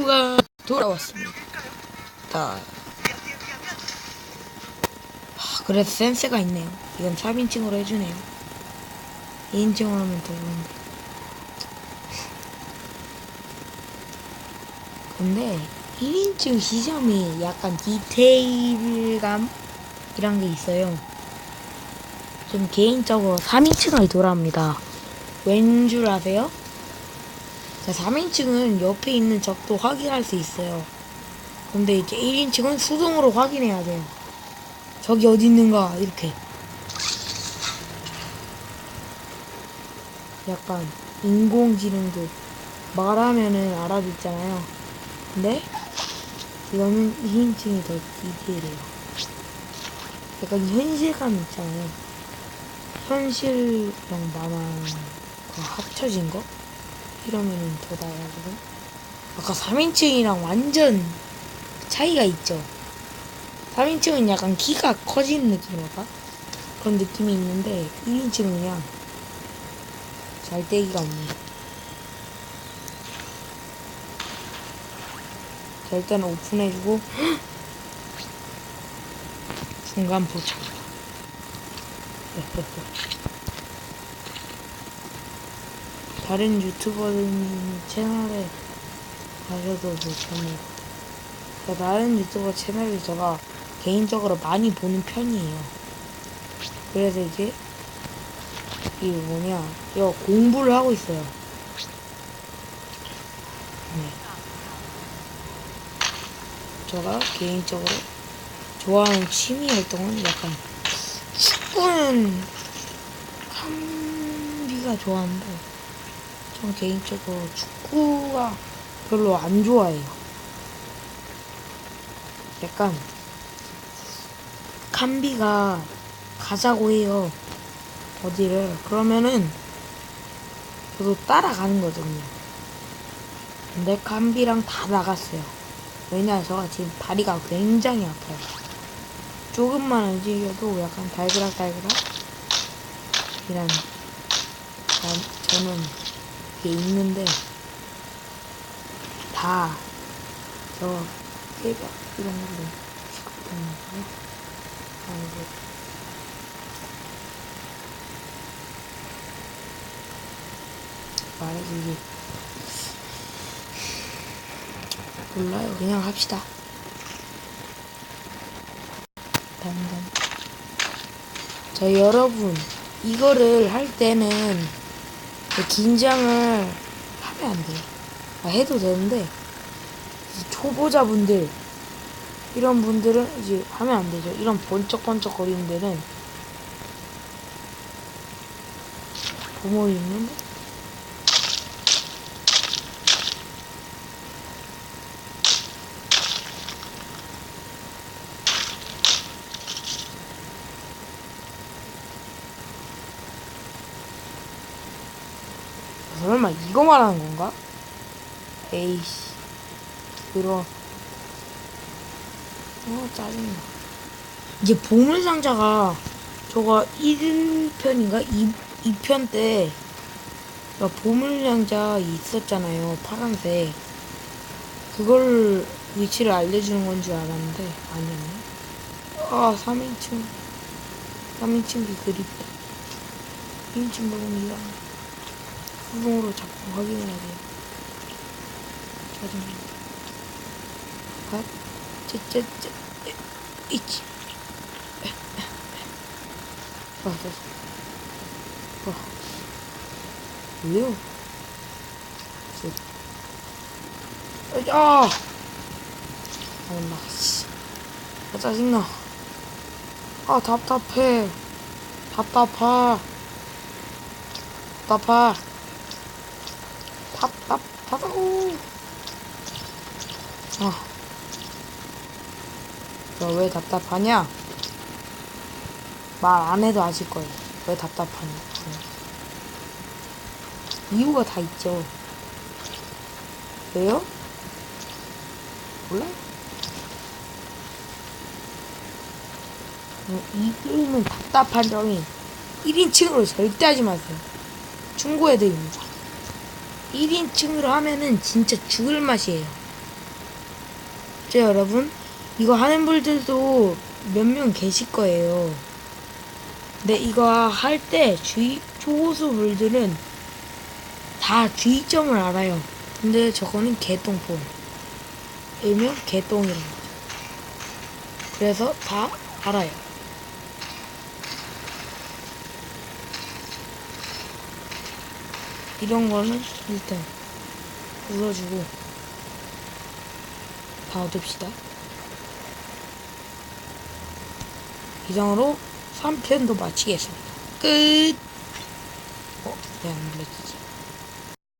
친구가 돌아왔습니다. 다. 하, 그래도 센스가 있네요. 이건 3인칭으로 해주네요. 2인칭으로 하면 더 좋은데. 근데 1인칭 시점이 약간 디테일감 이런 게 있어요. 좀 개인적으로 3인칭을 돌아합니다. 왠 줄 아세요? 자, 3인칭은 옆에 있는 적도 확인할 수 있어요. 근데 이제 1인칭은 수동으로 확인해야 돼요. 적이 어디 있는가, 이렇게. 약간, 인공지능도 말하면은 알아듣잖아요. 근데, 이거는 2인칭이 더 디테일해요. 약간 현실감 있잖아요. 현실이랑 만화가 합쳐진 거? 이러면은 더 나아지고 아까 3인칭이랑 완전 차이가 있죠? 3인칭은 약간 키가 커지는 느낌이랄까? 그런 느낌이 있는데 1인칭은 그냥 잘대기가 없네. 자 일단 오픈해주고 중간 포착 다른 유튜버들 채널에 가셔도 괜찮네요. 그러니까 다른 유튜버 채널을 제가 개인적으로 많이 보는 편이에요. 그래서 이제 이 뭐냐 이거 공부를 하고 있어요. 네. 제가 개인적으로 좋아하는 취미 활동은 약간 축구는 한비가 좋아하는데 전 개인적으로 축구가 별로 안 좋아해요. 약간 캄비가 가자고 해요. 어디를 그러면은 저도 따라가는 거거든요. 근데 캄비랑 다 나갔어요. 왜냐 제가 지금 다리가 굉장히 아파요. 조금만 움직여도 약간 달그락 달그락 이런 저- 저는 이 게 있는데 다저 깨벽 이런 걸로 시작하는 아이고 말해주기 몰라요. 그냥 합시다. 당장 자 여러분 이거를 할 때는 긴장을 하면 안 돼요 아, 해도 되는데 초보자분들 이런 분들은 이제 하면 안 되죠. 이런 번쩍번쩍 거리는 데는 보물이 있는데 설마 이거 말하는 건가? 에이씨. 그럼 어 짜증나. 이제 보물상자가 저거 1편인가? 2, 2편 때 보물상자 있었잖아요 파란색. 그걸 위치를 알려주는 건 줄 알았는데 아니었네. 아 3인칭. 3인칭이 그립다 2인칭 보면 이거 수동으로 자꾸 확인해야 돼요 짜증나 아, 쩌쩌쩌, 이치. 아, 됐어. 아, 왜요? 저, 아! 잠깐만, 씨. 아, 짜증나. 아, 답답해. 답답하. 답답하. 답답하다고. 아. 너 왜 답답하냐? 말 안 해도 아실 거예요. 왜 답답하냐? 이유가 다 있죠. 왜요? 몰라요? 어, 이 게임은 답답한 점이 1인칭으로 절대 하지 마세요. 충고해드립니다. 1인칭으로 하면은 진짜 죽을 맛이에요. 자 여러분 이거 하는 분들도 몇 명 계실 거예요. 근데 이거 할 때 주의 초고수 불들은 다 주의점을 알아요. 근데 저거는 개똥폰. 일명 개똥이라는 거죠. 그래서 다 알아요. 이런 거는 일단 울어주고 다 얻읍시다. 이상으로 3편도 마치겠습니다. 끝! 어, 왜안 눌러지지?